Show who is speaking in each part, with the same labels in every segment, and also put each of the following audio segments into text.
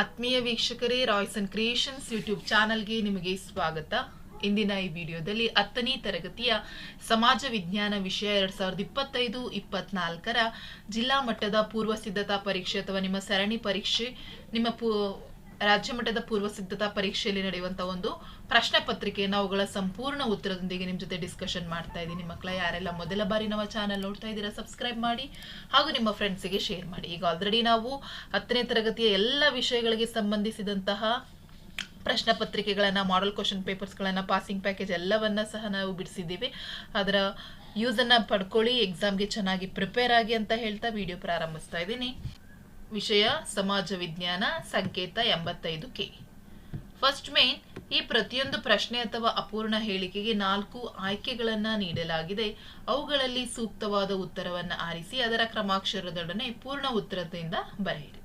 Speaker 1: ಆತ್ಮೀಯ ವೀಕ್ಷಕರೇ Royce and creations YouTube ಚಾನಲ್ಗೆ ನಿಮಗೆ ಸ್ವಾಗತ. ಇಂದಿನ ಈ ವಿಡಿಯೋದಲ್ಲಿ ಹತ್ತನೇ ತರಗತಿಯ ಸಮಾಜ ವಿಜ್ಞಾನ ವಿಷಯ ಎರಡ್ ಸಾವಿರದ ಇಪ್ಪತ್ತೈದು, ಇಪ್ಪತ್ನಾಲ್ಕರ ಜಿಲ್ಲಾ ಮಟ್ಟದ ಪೂರ್ವ ಸಿದ್ಧತಾ ಪರೀಕ್ಷೆ ಅಥವಾ ನಿಮ್ಮ ಸರಣಿ ಪರೀಕ್ಷೆ, ನಿಮ್ಮ ಪೂ ರಾಜ್ಯ ಮಟ್ಟದ ಪೂರ್ವ ಸಿದ್ಧತಾ ಪರೀಕ್ಷೆಯಲ್ಲಿ ನಡೆಯುವಂತಹ ಒಂದು ಪ್ರಶ್ನೆ ಪತ್ರಿಕೆಯನ್ನು ಅವುಗಳ ಸಂಪೂರ್ಣ ಉತ್ತರದೊಂದಿಗೆ ನಿಮ್ಮ ಜೊತೆ ಡಿಸ್ಕಷನ್ ಮಾಡ್ತಾ ಇದ್ದೀನಿ. ಮಕ್ಕಳ ಯಾರೆಲ್ಲ ಮೊದಲ ಬಾರಿ ನಮ್ಮ ಚಾನಲ್ ನೋಡ್ತಾ ಇದ್ದೀರಾ ಸಬ್ಸ್ಕ್ರೈಬ್ ಮಾಡಿ ಹಾಗೂ ನಿಮ್ಮ ಫ್ರೆಂಡ್ಸಿಗೆ ಶೇರ್ ಮಾಡಿ. ಈಗ ಆಲ್ರೆಡಿ ನಾವು ಹತ್ತನೇ ತರಗತಿಯ ಎಲ್ಲ ವಿಷಯಗಳಿಗೆ ಸಂಬಂಧಿಸಿದಂತಹ ಪ್ರಶ್ನೆ ಪತ್ರಿಕೆಗಳನ್ನು ಮಾಡೆಲ್ ಕ್ವಶನ್ ಪೇಪರ್ಸ್ಗಳನ್ನು ಪಾಸಿಂಗ್ ಪ್ಯಾಕೇಜ್ ಎಲ್ಲವನ್ನ ಸಹ ನಾವು ಬಿಡಿಸಿದ್ದೀವಿ. ಅದರ ಯೂಸನ್ನು ಪಡ್ಕೊಳ್ಳಿ ಎಕ್ಸಾಮ್ಗೆ ಚೆನ್ನಾಗಿ ಪ್ರಿಪೇರ್ ಆಗಿ ಅಂತ ಹೇಳ್ತಾ ವಿಡಿಯೋ ಪ್ರಾರಂಭಿಸ್ತಾ ಇದ್ದೀನಿ. ವಿಷಯ ಸಮಾಜ ವಿಜ್ಞಾನ ಸಂಕೇತ ಎಂಬತ್ತೈದು ಕೆ. ಫಸ್ಟ್ ಮೇನ್ ಈ ಪ್ರತಿಯೊಂದು ಪ್ರಶ್ನೆ ಅಥವಾ ಅಪೂರ್ಣ ಹೇಳಿಕೆಗೆ ನಾಲ್ಕು ಆಯ್ಕೆಗಳನ್ನು ನೀಡಲಾಗಿದೆ. ಅವುಗಳಲ್ಲಿ ಸೂಕ್ತವಾದ ಉತ್ತರವನ್ನು ಆರಿಸಿ ಅದರ ಕ್ರಮಾಕ್ಷರದೊಡನೆ ಪೂರ್ಣ ಉತ್ತರದಿಂದ ಬರೆಯಿರಿ.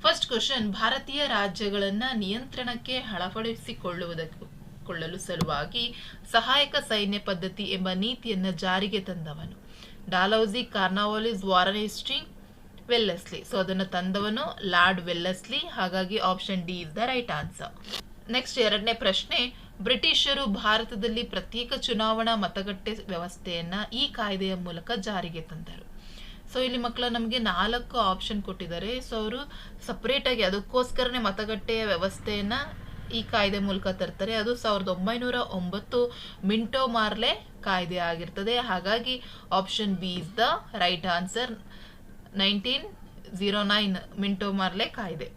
Speaker 1: ಫಸ್ಟ್ ಕ್ವಶನ್ ಭಾರತೀಯ ರಾಜ್ಯಗಳನ್ನು ನಿಯಂತ್ರಣಕ್ಕೆ ಅಳವಡಿಸಿಕೊಳ್ಳುವುದಕ್ಕೆ ಕೊಳ್ಳಲು ಸಲುವಾಗಿ ಸಹಾಯಕ ಸೈನ್ಯ ಪದ್ಧತಿ ಎಂಬ ನೀತಿಯನ್ನು ಜಾರಿಗೆ ತಂದವನು. Dalhousie Cornwallis Warren Hastings Wellesley. So ಅದನ್ನು ತಂದವನು ಲಾರ್ಡ್ ವೆಲ್ಲಸ್ಲಿ. ಹಾಗಾಗಿ option D is the right answer next ಎರಡನೇ ಪ್ರಶ್ನೆ, ಬ್ರಿಟಿಷರು ಭಾರತದಲ್ಲಿ ಪ್ರತ್ಯೇಕ ಚುನಾವಣಾ ಮತಗಟ್ಟೆ ವ್ಯವಸ್ಥೆಯನ್ನು ಈ ಕಾಯ್ದೆಯ ಮೂಲಕ ಜಾರಿಗೆ ತಂದರು. ಸೊ ಇಲ್ಲಿ ಮಕ್ಕಳ ನಮಗೆ ನಾಲ್ಕು ಆಪ್ಷನ್ ಕೊಟ್ಟಿದ್ದಾರೆ. ಸೊ ಅವರು ಸಪ್ರೇಟಾಗಿ ಅದಕ್ಕೋಸ್ಕರನೇ ಮತಗಟ್ಟೆಯ ವ್ಯವಸ್ಥೆಯನ್ನು ಈ ಕಾಯ್ದೆ ಮೂಲಕ ತರ್ತಾರೆ. ಅದು ಸಾವಿರದ ಒಂಬೈನೂರ ಒಂಬತ್ತು ಮಿಂಟೋ ಮಾರ್ಲೆ ಕಾಯ್ದೆ ಆಗಿರ್ತದೆ. ಹಾಗಾಗಿ option B is the right answer nineteen zero nine Minto Morley ಕಾಯ್ದೆ.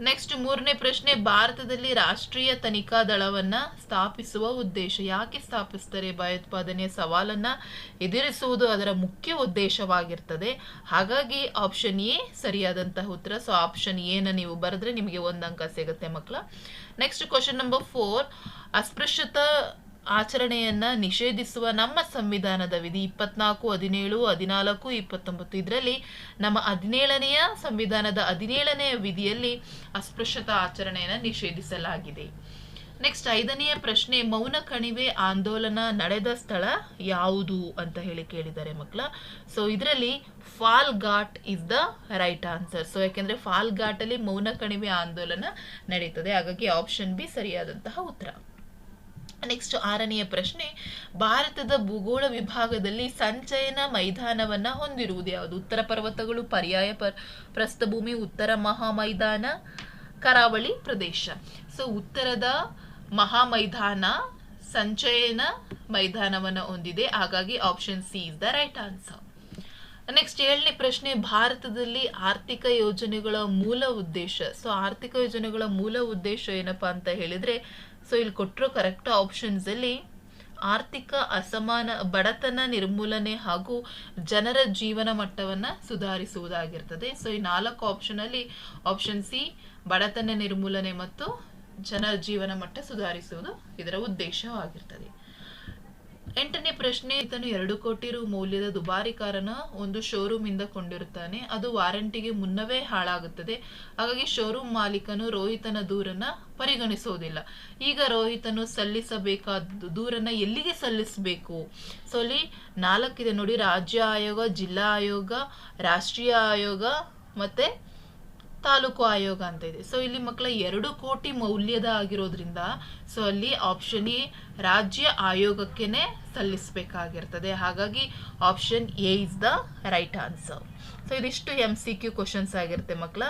Speaker 1: ನೆಕ್ಸ್ಟ್ ಮೂರನೇ ಪ್ರಶ್ನೆ, ಭಾರತದಲ್ಲಿ ರಾಷ್ಟ್ರೀಯ ತನಿಖಾ ದಳವನ್ನ ಸ್ಥಾಪಿಸುವ ಉದ್ದೇಶ ಯಾಕೆ ಸ್ಥಾಪಿಸ್ತಾರೆ? ಭಯೋತ್ಪಾದನೆಯ ಸವಾಲನ್ನ ಎದುರಿಸುವುದು ಅದರ ಮುಖ್ಯ ಉದ್ದೇಶವಾಗಿರ್ತದೆ. ಹಾಗಾಗಿ ಆಪ್ಷನ್ ಎ ಸರಿಯಾದಂತಹ ಉತ್ತರ. ಸೊ ಆಪ್ಷನ್ ಎನ ನೀವು ಬರೆದ್ರೆ ನಿಮಗೆ ಒಂದು ಅಂಕ ಸಿಗುತ್ತೆ ಮಕ್ಕಳ ನೆಕ್ಸ್ಟ್ ಕ್ವಶನ್ ನಂಬರ್ ಫೋರ್ ಅಸ್ಪೃಶ್ಯತ ಆಚರಣೆಯನ್ನ ನಿಷೇಧಿಸುವ ನಮ್ಮ ಸಂವಿಧಾನದ ವಿಧಿ ಇಪ್ಪತ್ನಾಲ್ಕು, ಹದಿನೇಳು, ಹದಿನಾಲ್ಕು, ಇಪ್ಪತ್ತೊಂಬತ್ತು. ಇದರಲ್ಲಿ ನಮ್ಮ ಹದಿನೇಳನೆಯ ಸಂವಿಧಾನದ ಹದಿನೇಳನೆಯ ವಿಧಿಯಲ್ಲಿ ಅಸ್ಪೃಶ್ಯತಾ ಆಚರಣೆಯನ್ನು ನಿಷೇಧಿಸಲಾಗಿದೆ. ನೆಕ್ಸ್ಟ್ ಐದನೆಯ ಪ್ರಶ್ನೆ, ಮೌನ ಕಣಿವೆ ಆಂದೋಲನ ನಡೆದ ಸ್ಥಳ ಯಾವುದು ಅಂತ ಹೇಳಿ ಕೇಳಿದ್ದಾರೆ ಮಕ್ಕಳ. ಸೊ ಇದರಲ್ಲಿ Palghat is the right answer so ಯಾಕೆಂದ್ರೆ ಫಾಲ್ ಘಾಟ್ ಅಲ್ಲಿ ಮೌನ ಕಣಿವೆ ಆಂದೋಲನ ನಡೀತದೆ. ಹಾಗಾಗಿ ಆಪ್ಷನ್ ಬಿ ಸರಿಯಾದಂತಹ ಉತ್ತರ. ನೆಕ್ಸ್ಟ್ ಆರನೆಯ ಪ್ರಶ್ನೆ, ಭಾರತದ ಭೂಗೋಳ ವಿಭಾಗದಲ್ಲಿ ಸಂಚಯನ ಮೈದಾನವನ್ನ ಹೊಂದಿರುವುದು ಯಾವುದು? ಉತ್ತರ ಪರ್ವತಗಳು, ಪರ್ಯಾಯ ಪರ್, ಪ್ರಸ್ಥಭೂಮಿ, ಉತ್ತರ ಮಹಾ ಮೈದಾನ ಕರಾವಳಿ ಪ್ರದೇಶ. ಸೊ ಉತ್ತರದ ಮಹಾ ಮೈದಾನ ಸಂಚಯನ ಮೈದಾನವನ್ನು ಹೊಂದಿದೆ. ಹಾಗಾಗಿ option C is the right answer next ಏಳನೇ ಪ್ರಶ್ನೆ, ಭಾರತದಲ್ಲಿ ಆರ್ಥಿಕ ಯೋಜನೆಗಳ ಮೂಲ ಉದ್ದೇಶ. ಸೊ ಆರ್ಥಿಕ ಯೋಜನೆಗಳ ಮೂಲ ಉದ್ದೇಶ ಏನಪ್ಪಾ ಅಂತ ಹೇಳಿದ್ರೆ ಸೊ ಇಲ್ಲಿ ಕೊಟ್ಟಿರೋ ಕರೆಕ್ಟ್ ಆಪ್ಷನ್ಸ್ ಅಲ್ಲಿ ಆರ್ಥಿಕ ಅಸಮಾನ, ಬಡತನ ನಿರ್ಮೂಲನೆ ಹಾಗೂ ಜನರ ಜೀವನ ಮಟ್ಟವನ್ನ ಸುಧಾರಿಸುವುದಾಗಿರ್ತದೆ. ಸೊ ಈ ನಾಲ್ಕು ಆಪ್ಷನ್ ಅಲ್ಲಿ ಆಪ್ಷನ್ ಸಿ ಬಡತನ ನಿರ್ಮೂಲನೆ ಮತ್ತು ಜನರ ಜೀವನ ಮಟ್ಟ ಸುಧಾರಿಸುವುದು ಇದರ ಉದ್ದೇಶವಾಗಿರ್ತದೆ. ಎಂಟನೇ ಪ್ರಶ್ನೆ ಈತನು ಎರಡು ಕೋಟಿ ರು ಮೌಲ್ಯದ ದುಬಾರಿ ಕಾರನ್ನ ಒಂದು ಶೋರೂಮ್ ಇಂದ ಕೊಂಡಿರುತ್ತಾನೆ ಅದು ವಾರಂಟಿಗೆ ಮುನ್ನವೇ ಹಾಳಾಗುತ್ತದೆ. ಹಾಗಾಗಿ ಶೋರೂಮ್ ಮಾಲೀಕನು ರೋಹಿತನ ದೂರನ್ನ ಪರಿಗಣಿಸುವುದಿಲ್ಲ ಈಗ ರೋಹಿತನು ಸಲ್ಲಿಸಬೇಕಾದ ದೂರನ್ನ ಎಲ್ಲಿಗೆ ಸಲ್ಲಿಸಬೇಕು? ಸೊ ನಾಲ್ಕಿದೆ ನೋಡಿ, ರಾಜ್ಯ ಆಯೋಗ, ಜಿಲ್ಲಾ ಆಯೋಗ, ರಾಷ್ಟ್ರೀಯ ಆಯೋಗ ಮತ್ತೆ ತಾಲೂಕು ಆಯೋಗ ಅಂತ ಇದೆ. ಸೊ ಇಲ್ಲಿ ಮಕ್ಕಳ ಎರಡು ಕೋಟಿ ಮೌಲ್ಯದ ಆಗಿರೋದ್ರಿಂದ ಸೊ ಅಲ್ಲಿ ಆಪ್ಷನ್ ಎ ರಾಜ್ಯ ಆಯೋಗಕ್ಕೆನೆ ಸಲ್ಲಿಸಬೇಕಾಗಿರ್ತದೆ. ಹಾಗಾಗಿ option A is the right answer so ಇದಿಷ್ಟು ಎಂ ಸಿ ಕ್ಯೂ ಕ್ವಶನ್ಸ್ ಆಗಿರುತ್ತೆ ಮಕ್ಕಳ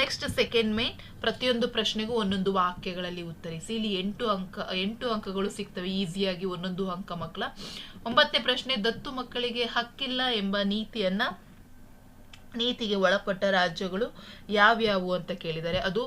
Speaker 1: ನೆಕ್ಸ್ಟ್ ಸೆಕೆಂಡ್ ಮೇನ್ ಪ್ರತಿಯೊಂದು ಪ್ರಶ್ನೆಗೂ ಒಂದೊಂದು ವಾಕ್ಯಗಳಲ್ಲಿ ಉತ್ತರಿಸಿ. ಇಲ್ಲಿ ಎಂಟು ಅಂಕ, ಎಂಟು ಅಂಕಗಳು ಸಿಗ್ತವೆ. ಈಸಿಯಾಗಿ ಒಂದೊಂದು ಅಂಕ ಮಕ್ಕಳ ಒಂಬತ್ತನೇ ಪ್ರಶ್ನೆ, ದತ್ತು ಮಕ್ಕಳಿಗೆ ಹಕ್ಕಿಲ್ಲ ಎಂಬ ನೀತಿಯನ್ನ ನೀತಿಗೆ ಒಳಪಟ್ಟ ರಾಜ್ಯಗಳು ಯಾವ್ಯಾವು ಅಂತ ಕೇಳಿದರೆ ಅದು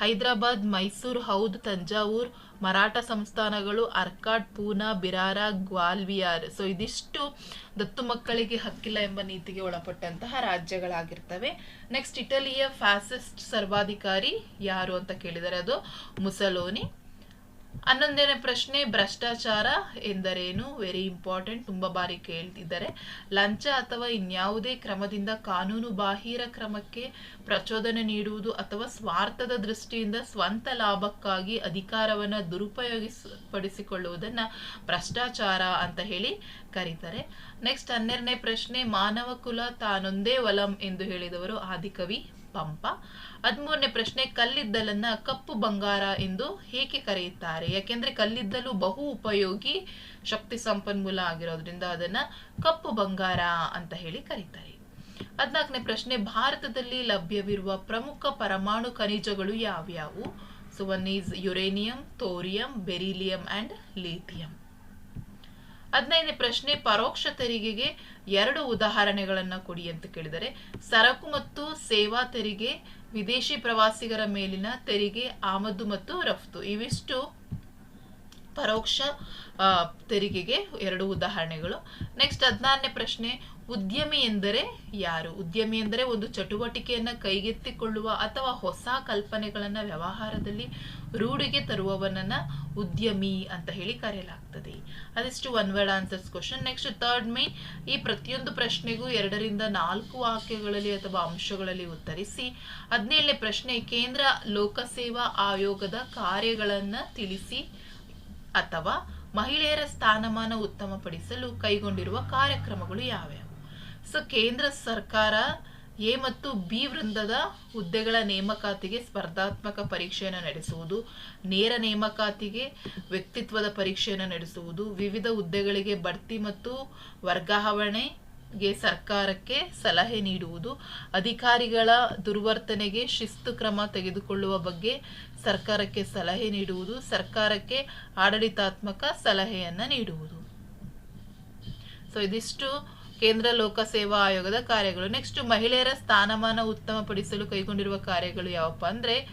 Speaker 1: ಹೈದರಾಬಾದ್, ಮೈಸೂರು, ಹೌದ್, ತಂಜಾವೂರ್, ಮರಾಠ ಸಂಸ್ಥಾನಗಳು, ಅರ್ಕಾಡ್, ಪೂನಾ, ಬಿರಾರ, ಗ್ವಾಲ್ವಿಯಾರ್. ಸೊ ಇದಿಷ್ಟು ದತ್ತು ಮಕ್ಕಳಿಗೆ ಹಕ್ಕಿಲ್ಲ ಎಂಬ ನೀತಿಗೆ ಒಳಪಟ್ಟಂತಹ ರಾಜ್ಯಗಳಾಗಿರ್ತವೆ. ನೆಕ್ಸ್ಟ್ ಇಟಲಿಯ ಫ್ಯಾಸಿಸ್ಟ್ ಸರ್ವಾಧಿಕಾರಿ ಯಾರು ಅಂತ ಕೇಳಿದರೆ ಅದು ಮುಸಲೋನಿ. ಹನ್ನೊಂದನೇ ಪ್ರಶ್ನೆ, ಭ್ರಷ್ಟಾಚಾರ ಎಂದರೇನು? ವೆರಿ ಇಂಪಾರ್ಟೆಂಟ್ ತುಂಬ ಬಾರಿ ಕೇಳ್ತಿದ್ದಾರೆ. ಲಂಚ ಅಥವಾ ಇನ್ಯಾವುದೇ ಕ್ರಮದಿಂದ ಕಾನೂನು ಬಾಹಿರ ಕ್ರಮಕ್ಕೆ ಪ್ರಚೋದನೆ ನೀಡುವುದು ಅಥವಾ ಸ್ವಾರ್ಥದ ದೃಷ್ಟಿಯಿಂದ ಸ್ವಂತ ಲಾಭಕ್ಕಾಗಿ ಅಧಿಕಾರವನ್ನು ದುರುಪಯೋಗಿಸಪಡಿಸಿಕೊಳ್ಳುವುದನ್ನು ಭ್ರಷ್ಟಾಚಾರ ಅಂತ ಹೇಳಿ ಕರೀತಾರೆ. ನೆಕ್ಸ್ಟ್ ಹನ್ನೆರಡನೇ ಪ್ರಶ್ನೆ ಮಾನವ ಕುಲ ತಾನೊಂದೇ ವಲಂ ಎಂದು ಹೇಳಿದವರು ಆದಿಕವಿ ಪಂಪ. ಹದಿಮೂರನೇ ಪ್ರಶ್ನೆ, ಕಲ್ಲಿದ್ದಲನ್ನ ಕಪ್ಪು ಬಂಗಾರ ಎಂದು ಹೇಗೆ ಕರೆಯುತ್ತಾರೆ? ಯಾಕೆಂದ್ರೆ ಕಲ್ಲಿದ್ದಲು ಬಹು ಉಪಯೋಗಿ ಶಕ್ತಿ ಸಂಪನ್ಮೂಲ ಆಗಿರೋದ್ರಿಂದ ಅದನ್ನ ಕಪ್ಪು ಬಂಗಾರ ಅಂತ ಹೇಳಿ ಕರೀತಾರೆ. ಹದಿನಾಲ್ಕನೇ ಪ್ರಶ್ನೆ, ಭಾರತದಲ್ಲಿ ಲಭ್ಯವಿರುವ ಪ್ರಮುಖ ಪರಮಾಣು ಖನಿಜಗಳು ಯಾವ್ಯಾವು? So one is uranium thorium beryllium and lithium. ಹದಿನೈದನೇ ಪ್ರಶ್ನೆ, ಪರೋಕ್ಷ ತೆರಿಗೆಗೆ ಎರಡು ಉದಾಹರಣೆಗಳನ್ನ ಕೊಡಿ ಅಂತ ಕೇಳಿದರೆ, ಸರಕು ಮತ್ತು ಸೇವಾ ತೆರಿಗೆ ವಿದೇಶಿ ಪ್ರವಾಸಿಗರ ಮೇಲಿನ ತೆರಿಗೆ, ಆಮದು ಮತ್ತು ರಫ್ತು ಇವಿಷ್ಟು ಪರೋಕ್ಷ ತೆರಿಗೆಗೆ ಎರಡು ಉದಾಹರಣೆಗಳು. ನೆಕ್ಸ್ಟ್ ಹದಿನಾರನೇ ಪ್ರಶ್ನೆ ಉದ್ಯಮಿ ಎಂದರೆ ಯಾರು? ಉದ್ಯಮಿ ಎಂದರೆ ಒಂದು ಚಟುವಟಿಕೆಯನ್ನ ಕೈಗೆತ್ತಿಕೊಳ್ಳುವ ಅಥವಾ ಹೊಸ ಕಲ್ಪನೆಗಳನ್ನ ವ್ಯವಹಾರದಲ್ಲಿ ರೂಢಿಗೆ ತರುವವನನ್ನ ಉದ್ಯಮಿ ಅಂತ ಹೇಳಿ ಕರೆಯಲಾಗ್ತದೆ. ಅದಿಷ್ಟು one word answers question next third May ಈ ಪ್ರತಿಯೊಂದು ಪ್ರಶ್ನೆಗೂ ಎರಡರಿಂದ ನಾಲ್ಕು ವಾಕ್ಯಗಳಲ್ಲಿ ಅಥವಾ ಅಂಶಗಳಲ್ಲಿ ಉತ್ತರಿಸಿ, ಹದಿನೇಳನೇ ಪ್ರಶ್ನೆ, ಕೇಂದ್ರ ಲೋಕಸೇವಾ ಆಯೋಗದ ಕಾರ್ಯಗಳನ್ನ ತಿಳಿಸಿ ಅಥವಾ ಮಹಿಳೆಯರ ಸ್ಥಾನಮಾನ ಉತ್ತಮಪಡಿಸಲು ಕೈಗೊಂಡಿರುವ ಕಾರ್ಯಕ್ರಮಗಳು ಯಾವ್ಯಾವು? ಸೊ ಕೇಂದ್ರ ಸರ್ಕಾರ ಎ ಮತ್ತು ಬಿ ವೃಂದದ ಹುದ್ದೆಗಳ ನೇಮಕಾತಿಗೆ ಸ್ಪರ್ಧಾತ್ಮಕ ಪರೀಕ್ಷೆಯನ್ನು ನಡೆಸುವುದು, ನೇರ ನೇಮಕಾತಿಗೆ ವ್ಯಕ್ತಿತ್ವದ ಪರೀಕ್ಷೆಯನ್ನು ನಡೆಸುವುದು, ವಿವಿಧ ಹುದ್ದೆಗಳಿಗೆ ಬಡ್ತಿ ಮತ್ತು ವರ್ಗಾವಣೆಗೆ ಸರ್ಕಾರಕ್ಕೆ ಸಲಹೆ ನೀಡುವುದು, ಅಧಿಕಾರಿಗಳ ದುರ್ವರ್ತನೆಗೆ ಶಿಸ್ತು ಕ್ರಮ ತೆಗೆದುಕೊಳ್ಳುವ ಬಗ್ಗೆ ಸರ್ಕಾರಕ್ಕೆ ಸಲಹೆ ನೀಡುವುದು, ಸರ್ಕಾರಕ್ಕೆ ಆಡಳಿತಾತ್ಮಕ ಸಲಹೆಯನ್ನು ನೀಡುವುದು. ಸೊ ಇದಿಷ್ಟು ಕೇಂದ್ರ ಲೋಕಸೇವಾ ಆಯೋಗದ ಕಾರ್ಯಗಳು. ನೆಕ್ಸ್ಟ್ ಮಹಿಳೆಯರ ಸ್ಥಾನಮಾನ ಉತ್ತಮಪಡಿಸಲು ಕೈಗೊಂಡಿರುವ ಕಾರ್ಯಗಳು ಯಾವಪ್ಪ ಅಂದ್ರೆ,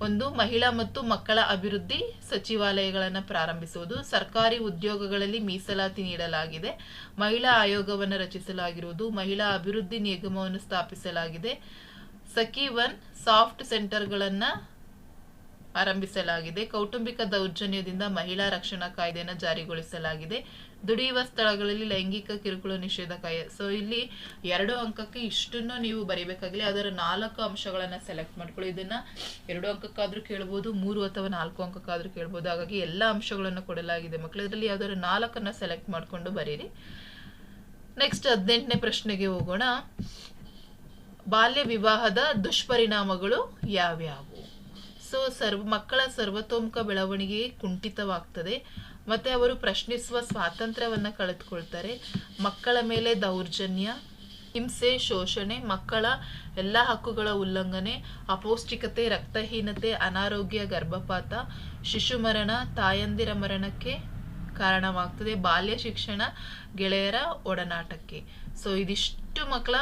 Speaker 1: ಒಂದು, ಮಹಿಳಾ ಮತ್ತು ಮಕ್ಕಳ ಅಭಿವೃದ್ಧಿ ಸಚಿವಾಲಯಗಳನ್ನು ಪ್ರಾರಂಭಿಸುವುದು. ಸರ್ಕಾರಿ ಉದ್ಯೋಗಗಳಲ್ಲಿ ಮೀಸಲಾತಿ ನೀಡಲಾಗಿದೆ. ಮಹಿಳಾ ಆಯೋಗವನ್ನು ರಚಿಸಲಾಗಿರುವುದು. ಮಹಿಳಾ ಅಭಿವೃದ್ಧಿ ನಿಗಮವನ್ನು ಸ್ಥಾಪಿಸಲಾಗಿದೆ. ಸಖಿ ಒನ್ ಸಾಫ್ಟ್ ಸೆಂಟರ್ಗಳನ್ನ ಆರಂಭಿಸಲಾಗಿದೆ. ಕೌಟುಂಬಿಕ ದೌರ್ಜನ್ಯದಿಂದ ಮಹಿಳಾ ರಕ್ಷಣಾ ಕಾಯ್ದೆಯನ್ನು ಜಾರಿಗೊಳಿಸಲಾಗಿದೆ. ದುಡಿಯುವ ಸ್ಥಳಗಳಲ್ಲಿ ಲೈಂಗಿಕ ಕಿರುಕುಳ ನಿಷೇಧ ಕಾಯ್ದೆ ಸೊ ಇಲ್ಲಿ ಎರಡು ಅಂಕಕ್ಕೆ ಇಷ್ಟನ್ನು ನೀವು ಬರೀಬೇಕಾಗಲಿ ಅದರ ನಾಲ್ಕು ಅಂಶಗಳನ್ನು ಸೆಲೆಕ್ಟ್ ಮಾಡ್ಕೊಳ್ಳಿ. ಇದನ್ನ ಎರಡು ಅಂಕಕ್ಕಾದರೂ ಕೇಳ್ಬೋದು, ಮೂರು ಅಥವಾ ನಾಲ್ಕು ಅಂಕಕ್ಕಾದರೂ ಕೇಳ್ಬೋದು. ಹಾಗಾಗಿ ಎಲ್ಲ ಅಂಶಗಳನ್ನು ಕೊಡಲಾಗಿದೆ ಮಕ್ಕಳು ಇದರಲ್ಲಿ ಯಾವುದರ ನಾಲ್ಕನ್ನು ಸೆಲೆಕ್ಟ್ ಮಾಡಿಕೊಂಡು ಬರೀರಿ. ನೆಕ್ಸ್ಟ್ ಹದಿನೆಂಟನೇ ಪ್ರಶ್ನೆಗೆ ಹೋಗೋಣ. ಬಾಲ್ಯ ವಿವಾಹದ ದುಷ್ಪರಿಣಾಮಗಳು ಯಾವ್ಯಾವು? ಸೊ ಸರ್ವ, ಮಕ್ಕಳ ಸರ್ವತೋಮುಖ ಬೆಳವಣಿಗೆ ಕುಂಠಿತವಾಗ್ತದೆ. ಮತ್ತು ಅವರು ಪ್ರಶ್ನಿಸುವ ಸ್ವಾತಂತ್ರ್ಯವನ್ನು ಕಳೆದುಕೊಳ್ತಾರೆ. ಮಕ್ಕಳ ಮೇಲೆ ದೌರ್ಜನ್ಯ, ಹಿಂಸೆ, ಶೋಷಣೆ, ಮಕ್ಕಳ ಎಲ್ಲ ಹಕ್ಕುಗಳ ಉಲ್ಲಂಘನೆ, ಅಪೌಷ್ಟಿಕತೆ, ರಕ್ತಹೀನತೆ, ಅನಾರೋಗ್ಯ, ಗರ್ಭಪಾತ, ಶಿಶು ಮರಣ, ತಾಯಂದಿರ ಮರಣಕ್ಕೆ ಕಾರಣವಾಗ್ತದೆ. ಬಾಲ್ಯ ಶಿಕ್ಷಣ ಗೆಳೆಯರ ಒಡನಾಟಕ್ಕೆ. ಸೊ ಇದಿಷ್ಟು ಮಕ್ಕಳ